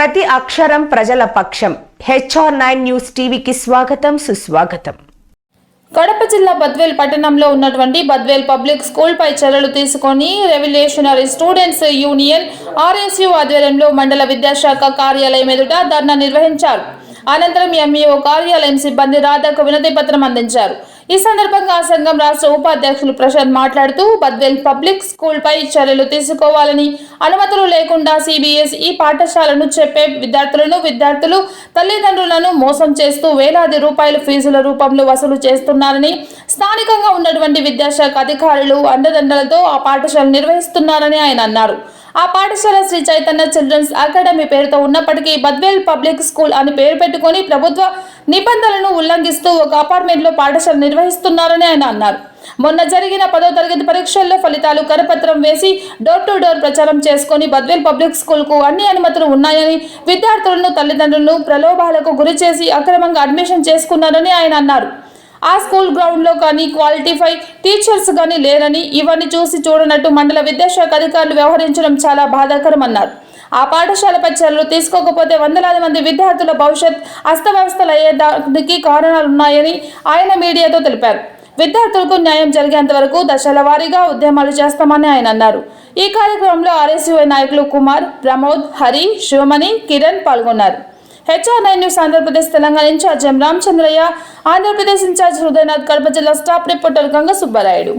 ప్రతి అక్షరం ప్రజల పక్షం. హెచ్ఆర్ నైన్ న్యూస్ టీవీకి స్వాగతం సుస్వాగతం. కడప జిల్లా బద్వేల్ పట్టణంలో ఉన్నటువంటి బద్వేల్ పబ్లిక్ స్కూల్ పై చర్యలు తీసుకొని రెవల్యూషనరీ స్టూడెంట్స్ యూనియన్ ఆర్ఎస్యు ఆధ్వర్యంలో మండల విద్యాశాఖ కార్యాలయం ఎదుట ధర్నా నిర్వహించారు. అనంతరం ఎంఈఓ కార్యాలయం సిబ్బంది రాధాకు వినతి పత్రం అందించారు. ఈ సందర్భంగా ఆ సంఘం రాష్ట్ర ఉపాధ్యక్షులు ప్రశాంత్ మాట్లాడుతూ బద్వేల్ పబ్లిక్ స్కూల్పై చర్యలు తీసుకోవాలని అనుమతులు లేకుండా సిబిఎస్ ఈ పాఠశాలను చెప్పే విద్యార్థులను విద్యార్థులు తల్లిదండ్రులను మోసం చేస్తూ వేలాది రూపాయల ఫీజుల రూపంలో వసూలు చేస్తున్నారని స్థానికంగా ఉన్నటువంటి విద్యాశాఖ అధికారులు అండదండలతో ఆ పాఠశాల నిర్వహిస్తున్నారని ఆయన అన్నారు. ఆ పాఠశాల శ్రీ చైతన్య చిల్డ్రన్స్ అకాడమీ పేరుతో ఉన్నప్పటికీ బద్వేల్ పబ్లిక్ స్కూల్ అని పేరు పెట్టుకొని ప్రభుత్వ నిబంధనలను ఉల్లంఘిస్తూ ఒక అపార్ట్మెంట్లో పాఠశాల నిర్వహిస్తున్నారని ఆయన అన్నారు. మొన్న జరిగిన పదో తరగతి పరీక్షల్లో ఫలితాలు కరపత్రం వేసి డోర్ టు డోర్ ప్రచారం చేసుకొని బద్వేల్ పబ్లిక్ స్కూల్కు అన్ని అనుమతులు ఉన్నాయని విద్యార్థులను తల్లిదండ్రులను ప్రలోభాలకు గురి చేసి అక్రమంగా అడ్మిషన్ చేసుకున్నారని ఆయన అన్నారు. ఆ స్కూల్ గ్రౌండ్లో కానీ క్వాలిటీఫై టీచర్స్ కానీ లేరని ఇవన్నీ చూసి చూడనట్టు మండల విద్యాశాఖ అధికారులు వ్యవహరించడం చాలా బాధాకరమన్నారు. ఆ పాఠశాలపై చర్యలు తీసుకోకపోతే వందలాది మంది విద్యార్థుల భవిష్యత్ అస్తవ్యస్తలయ్యేదానికి కారణాలున్నాయని ఆయన మీడియాతో తెలిపారు. విద్యార్థులకు న్యాయం జరిగేంత వరకు దశల వారీగా ఉద్యమాలు చేస్తామని ఆయన అన్నారు. ఈ కార్యక్రమంలో ఆర్ఎస్యుఐ నాయకులు కుమార్ ప్రమోద్ హరి శివమణి కిరణ్ పాల్గొన్నారు. HR nine news Andhra Pradesh Telangana in charge M Ramachandraiah Andhra Pradesh in charge Hridayanath Kadapa జిల్లా staff reporter Ganga Subbarayudu.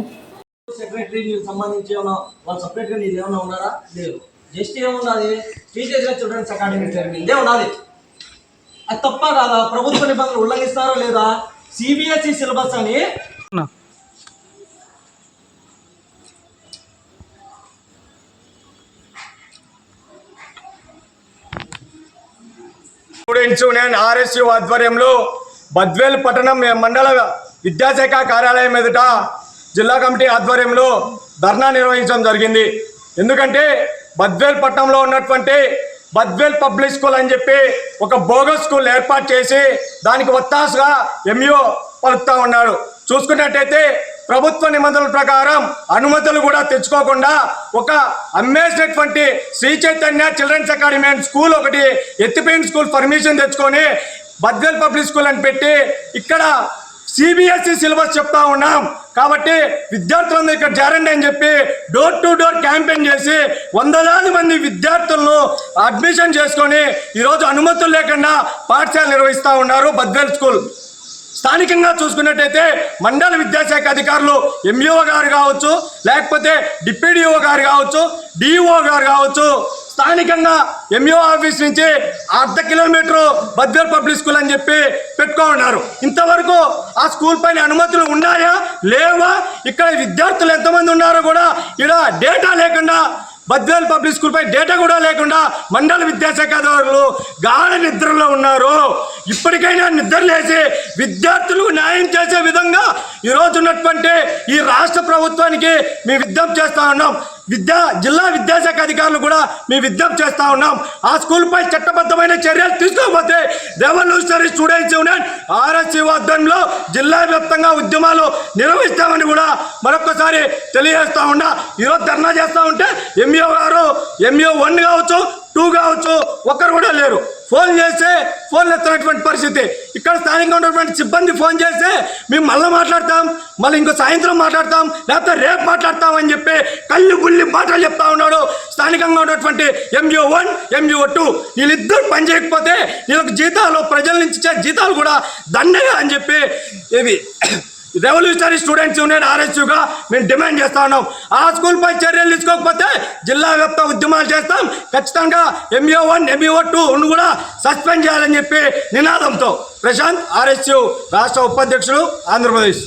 Secretary సంబంధించి ఏమైనా వాళ్ళు సపరేట్గా నీది ఉన్నారా? లేదు. జస్ట్ ఏమున్నది టీచర్స్గా చిల్డ్రన్స్ అకాడమీ పేరు ఇదే ఉన్నది. అది తప్ప కాదా? ప్రభుత్వ నిబంధనలు ఉల్లంఘిస్తారో లేదా? సిబిఎస్ఈ సిలబస్ అని. స్టూడెంట్స్ యూనియన్ ఆర్ఎస్యు ఆధ్వర్యంలో బద్వేల్ పట్టణం మండల విద్యాశాఖ కార్యాలయం ఎదుట జిల్లా కమిటీ ఆధ్వర్యంలో ధర్నా నిర్వహించడం జరిగింది. ఎందుకంటే బద్వేల్ పట్టణంలో ఉన్నటువంటి బద్వేల్ పబ్లిక్ స్కూల్ అని చెప్పి ఒక బోగస్ స్కూల్ ఏర్పాటు చేసి దానికి ఒత్తాసుగా ఎంఈఓ పలుకుతా ఉన్నారు. చూసుకున్నట్టయితే ప్రభుత్వ నిబంధనల ప్రకారం అనుమతులు కూడా తెచ్చుకోకుండా ఒక అమ్మేసినటువంటి Sri Chaitanya children's academy and school ఒకటి ఎత్తిపోయిన స్కూల్ పర్మిషన్ తెచ్చుకొని బద్వేల్ పబ్లిక్ స్కూల్ అని పెట్టి ఇక్కడ సిబిఎస్ఈ సిలబస్ చెప్తా ఉన్నాం. కాబట్టి విద్యార్థులందరూ ఇక్కడ చేరండి అని చెప్పి డోర్ టు డోర్ క్యాంపెయిన్ చేసి వందలాది మంది విద్యార్థులను అడ్మిషన్ చేసుకొని ఈరోజు అనుమతులు లేకుండా పాఠశాల నిర్వహిస్తూ ఉన్నారు బద్వేల్ స్కూల్. స్థానికంగా చూసుకున్నట్టయితే మండల విద్యాశాఖ అధికారులు ఎంఈఓ గారు కావచ్చు లేకపోతే డిప్యూడిఓ గారు కావచ్చు డిఈఓ గారు కావచ్చు స్థానికంగా ఎంఈఓ ఆఫీస్ నుంచి అర్ధ కిలోమీటర్ బద్వేల్ పబ్లిక్ స్కూల్ అని చెప్పి పెట్టుకోన్నారు ఇంతవరకు ఆ స్కూల్ పైన అనుమతులు ఉన్నాయా? లేవా? ఇక్కడ విద్యార్థులు ఎంతమంది ఉన్నారో కూడా ఇక్కడ డేటా లేకుండా బద్వేల్ పబ్లిక్ స్కూల్ పై డేటా కూడా లేకుండా మండల విద్యాశాఖ అధికారులు గాఢ నిద్రలో ఉన్నారు. ఇప్పటికైనా నిద్ర లేచి విద్యార్థులకు న్యాయం చేసే విధంగా ఈరోజు ఉన్నటువంటి ఈ రాష్ట్ర ప్రభుత్వానికి మేము విజ్ఞప్తి చేస్తా ఉన్నాం. విద్యా జిల్లా విద్యాశాఖ అధికారులు కూడా మీ విజ్ఞప్తి చేస్తా ఉన్నాం. ఆ స్కూల్పై చట్టబద్ధమైన చర్యలు తీసుకోకపోతే రెవల్యూషనరీ స్టూడెంట్స్ యూనియన్ ఆర్ఎస్సీ ఆధ్వర్యంలో జిల్లా వ్యాప్తంగా ఉద్యమాలు నిర్వహిస్తామని కూడా మరొకసారి తెలియజేస్తా ఉన్నా. ఈరోజు ధర్నా చేస్తూ ఉంటే ఎంఈఓ గారు ఎంఈఓ వన్ కావచ్చు టూ కావచ్చు ఒక్కరు కూడా లేరు. ఫోన్ చేస్తే ఫోన్ ఎత్తినటువంటి పరిస్థితి. ఇక్కడ స్థానికంగా ఉన్నటువంటి సిబ్బంది ఫోన్ చేస్తే మేము మళ్ళీ మాట్లాడతాం మళ్ళీ ఇంకో సాయంత్రం మాట్లాడతాం లేకపోతే రేపు మాట్లాడతాం అని చెప్పి కళ్ళు బుల్లి మాటలు చెప్తా ఉన్నాడు స్థానికంగా ఉన్నటువంటి ఎంజిఓ వన్ ఎంజిఓ టూ వీళ్ళిద్దరు పని చేయకపోతే వీళ్ళకి జీతాలు ప్రజల నుంచి ఇచ్చే జీతాలు కూడా దండగా అని చెప్పి ఇవి రెవల్యూషనరీ స్టూడెంట్స్ యూనియన్ ఆర్ఎస్యుగా మేము డిమాండ్ చేస్తా ఉన్నాం. ఆ స్కూల్పై చర్యలు తీసుకోకపోతే జిల్లా వ్యాప్త ఉద్యమాలు చేస్తాం. ఖచ్చితంగా ఎంఈఓ వన్ ఎంఈఓ టూ కూడా సస్పెండ్ చేయాలని చెప్పి నినాదంతో ప్రశాంత్ ఆర్ఎస్యు రాష్ట్ర ఉపాధ్యక్షుడు ఆంధ్రప్రదేశ్.